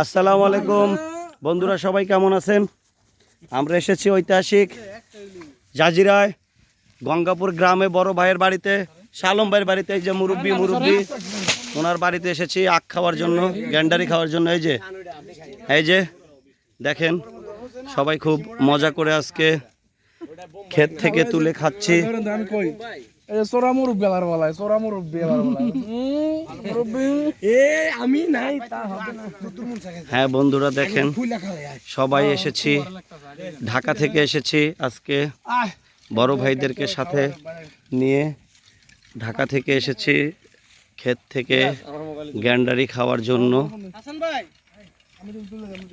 আসসালামু আলাইকুম। বন্ধুরা সবাই কেমন আছেন? আমরা এসেছি ঐতিহাসিক জাজিরায় গঙ্গাপুর গ্রামে বড় ভাইয়ের বাড়িতে শালম ভাইয়ের বাড়িতে এই যে মুরব্বি মুরব্বি ওনার বাড়িতে এসেছি আখ খাওয়ার জন্য গ্যান্ডারি খাওয়ার জন্য এই যে এই যে দেখেন সবাই খুব মজা করে আজকে ক্ষেত থেকে তুলে খাচ্ছি। সোরা মুরব্বি আলার বলায় সোরা মুরব্বি আলার বলায়। আমি নাই তা হবে না। হ্যাঁ বন্ধুরা দেখেন সবাই এসেছি। ঢাকা থেকে এসেছি আজকে বড় ভাইদেরকে সাথে নিয়ে। ঢাকা থেকে এসেছি ক্ষেত থেকে গ্যান্ডারি খাওয়ার জন্য।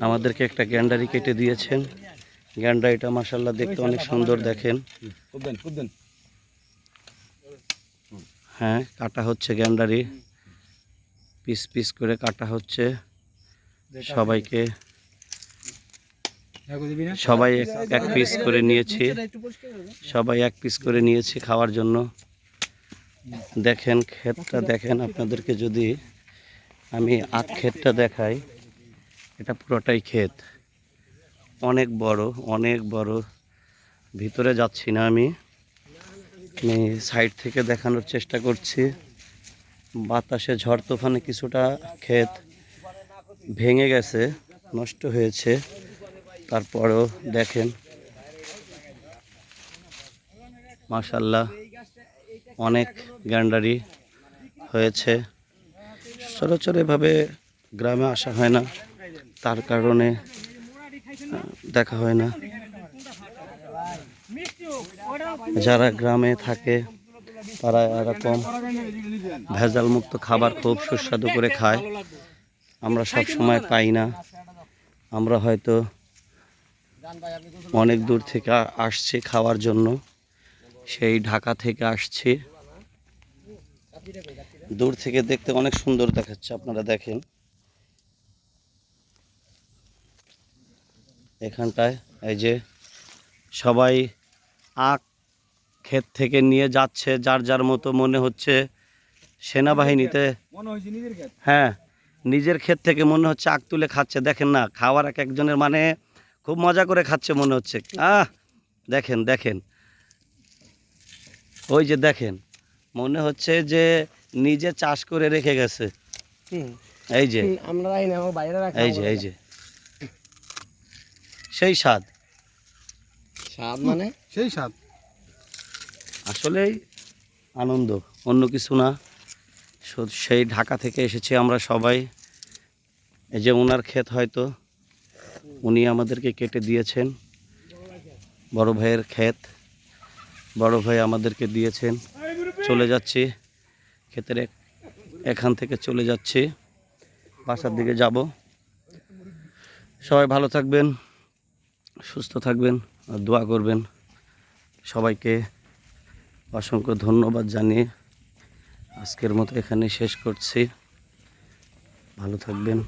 আমাদেরকে একটা গ্যান্ডারি কেটে দিয়েছেন। গ্যান্ডারিটা মাসাল্লাহ দেখতে অনেক সুন্দর দেখেন। হ্যাঁ কাটা হচ্ছে গ্যান্ডারি। পিস পিস করে কাটা হচ্ছে। সবাইকে সবাই এক পিস করে নিয়েছি। সবাই এক পিস করে নিয়েছি খাওয়ার জন্য। দেখেন ক্ষেতটা দেখেন আপনাদেরকে যদি আমি আখ ক্ষেতটা দেখাই এটা পুরোটাই ক্ষেত। অনেক বড় অনেক বড়। ভিতরে যাচ্ছি না আমি। আমি সাইড থেকে দেখানোর চেষ্টা করছি। বাতাসে ঝড় তুফানে কিছুটা ক্ষেত ভেঙে গেছে, নষ্ট হয়েছে। তারপরেও দেখেন মাশাল্লাহ অনেক গ্যান্ডারি হয়েছে। সচরাচর এভাবে গ্রামে আসা হয় না, তার কারণে দেখা হয় না। যারা গ্রামে থাকে তারা এরকম ভেজাল মুক্ত খাবার খুব সুস্বাদু করে খায়। আমরা সব সময় পাই না। আমরা হয়তো অনেক দূর থেকে আসছি খাওয়ার জন্য। সেই ঢাকা থেকে আসছি। দূর থেকে দেখতে অনেক সুন্দর দেখাচ্ছে, আপনারা দেখেন। এখানটায় এই যে সবাই আখ ক্ষেত থেকে নিয়ে যাচ্ছে যার যার মতো মনে হচ্ছে সেনাবাহিনীতে। মনে হ্যাঁ নিজের ক্ষেত থেকে মনে হচ্ছে আখ তুলে খাচ্ছে। দেখেন না খাওয়ার এক একজনের মানে খুব মজা করে খাচ্ছে মনে হচ্ছে। আহ দেখেন দেখেন। ওই যে দেখেন মনে হচ্ছে যে নিজে চাষ করে রেখে গেছে। এই যে। এই যে এই যে। সেই স্বাদ। স্বাদ মানে? সেই স্বাদ। আসলেই আনন্দ, অন্য কিছু না। সেই ঢাকা থেকে এসেছি আমরা সবাই। এই যে ওনার ক্ষেত হয়তো, উনি আমাদেরকে কেটে দিয়েছেন। বড় ভাইয়ের ক্ষেত, বড় ভাই আমাদেরকে দিয়েছেন। চলে যাচ্ছি, ক্ষেতের এখান থেকে চলে যাচ্ছি। বাসার দিকে যাব। সবাই ভালো থাকবেন, সুস্থ থাকবেন, আর দোয়া করবেন সবাইকে। অসংখ্য ধন্যবাদ জানিয়ে আজকের মতো এখানে শেষ করছি। ভালো থাকবেন।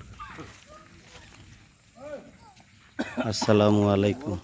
আসসালামু আলাইকুম।